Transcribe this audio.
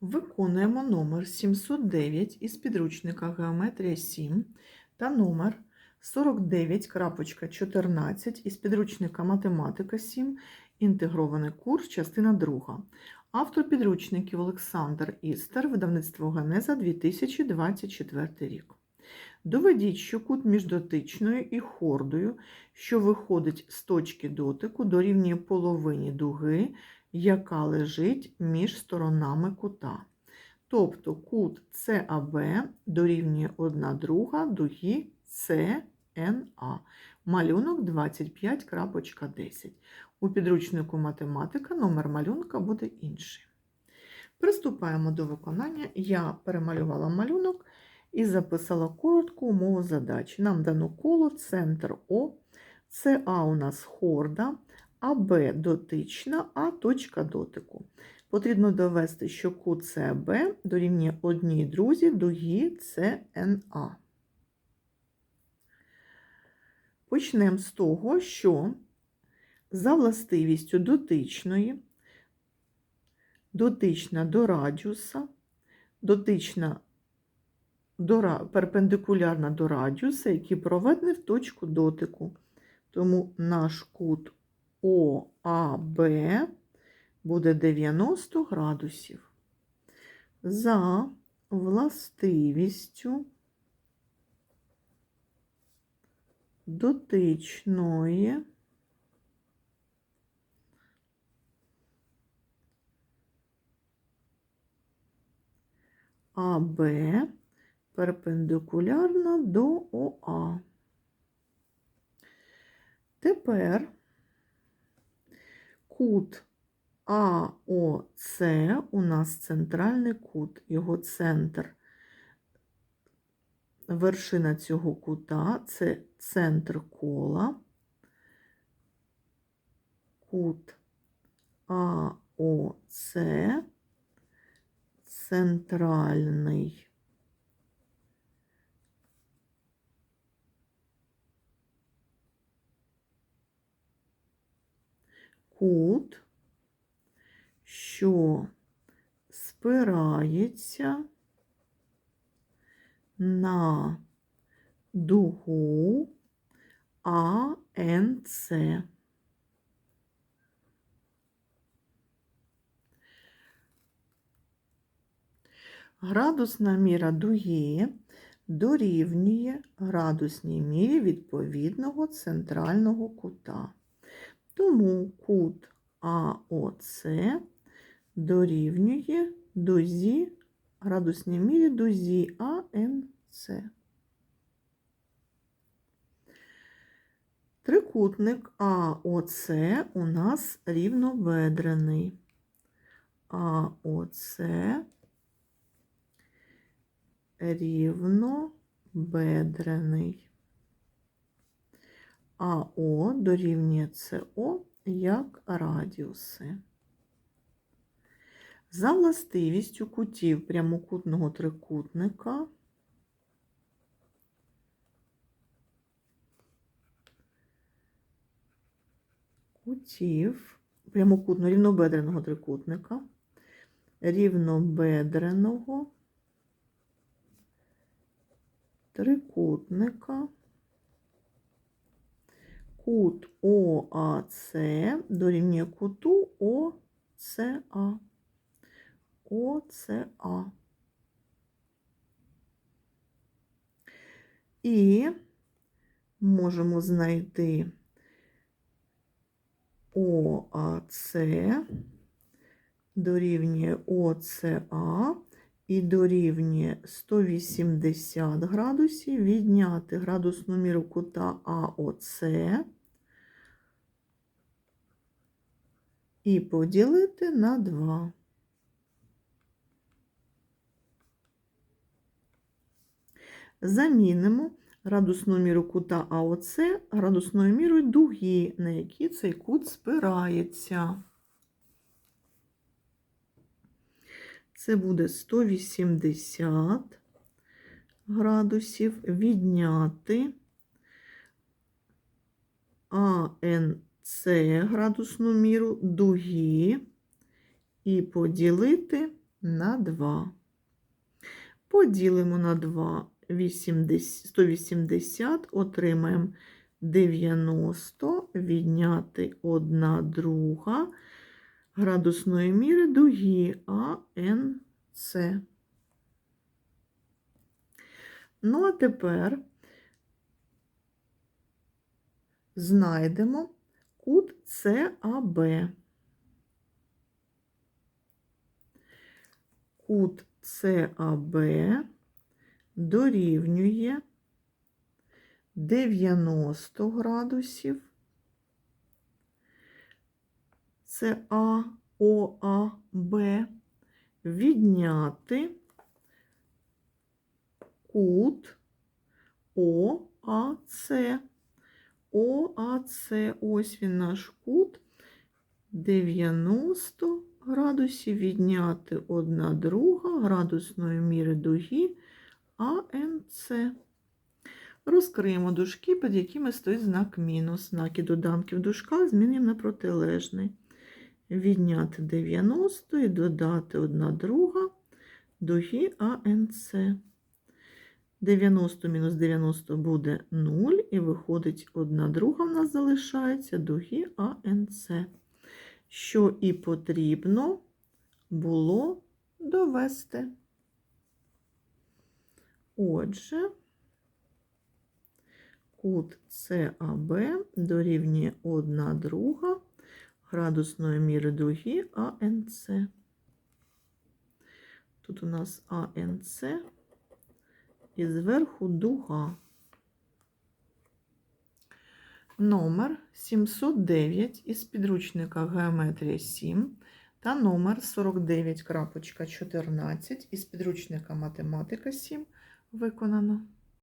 Виконуємо номер 709 із підручника Геометрія 7 та номер 49.14 із підручника Математика 7, інтегрований курс, частина 2. Автор підручників Олександр Істер, видавництво Генеза 2024 рік. Доведіть, що кут між дотичною і хордою, що виходить з точки дотику, дорівнює половині дуги, яка лежить між сторонами кута. Тобто кут САБ дорівнює 1 друга дуги СНА. Малюнок 25.10. У підручнику математика номер малюнка буде інший. Приступаємо до виконання. Я перемалювала малюнок і записала коротку умову задачі. Нам дано коло, центр О, СА у нас хорда, АБ дотична, А точка дотику. Потрібно довести, що САБ дорівнює одній друзі дуги СНА. Почнемо з того, що за властивістю дотичної, дотична до радіуса, дотична до, перпендикулярна до радіуса, який проведений в точку дотику. Тому наш кут ОАБ буде 90 градусів. За властивістю дотичної АБ перпендикулярна до ОА. Тепер кут АОЦ у нас центральний кут, його центр. Вершина цього кута це центр кола. Кут АОЦ центральний кут, що спирається на дугу АНЦ. Градусна міра дуги дорівнює градусній мірі відповідного центрального кута. Тому кут АОЦ дорівнює дузі, градусній мірі дузі АНЦ. Трикутник АОЦ у нас рівнобедрений. АОЦ рівнобедрений. АО дорівнює СО як радіуси. За властивістю кутів прямокутного трикутника кутів прямокутно рівнобедреного трикутника, рівнобедреного трикутника кут ОАЦ дорівнює куту ОЦА. ОЦА. І можемо знайти ОАЦ дорівнює ОЦА і дорівнює 180 градусів, відняти градусну міру кута АОЦ і поділити на 2. Замінимо градусну міру кута АОЦ градусною мірою дуги, на якій цей кут спирається. Це буде 180 градусів відняти АНЦ градусну міру дуги і поділити на 2. Поділимо на 2 80, 180, отримаємо 90, відняти 1 друга градусної міри дуги АНЦ. Ну, а тепер знайдемо кут САБ. Кут САБ дорівнює 90 градусів. ОАБ відняти кут ОАЦ. ОАЦ, ось він наш кут. 90 градусів відняти 1 друга градусної міри дуги АНЦ. Розкриємо дужки, під якими стоїть знак мінус. Знаки доданків дужка змінюємо на протилежний. Відняти 90 і додати 1 друга дуги АНЦ. 90 мінус 90 буде 0, і виходить 1 друга в нас залишається дуги АНЦ. Що і потрібно було довести. Отже, кут САБ дорівнює 1 друга градусної міри дуги АНЦ. Тут у нас АНЦ і зверху дуга. Номер 709 із підручника Геометрія 7 та номер 49.14 із підручника Математика 7 виконано.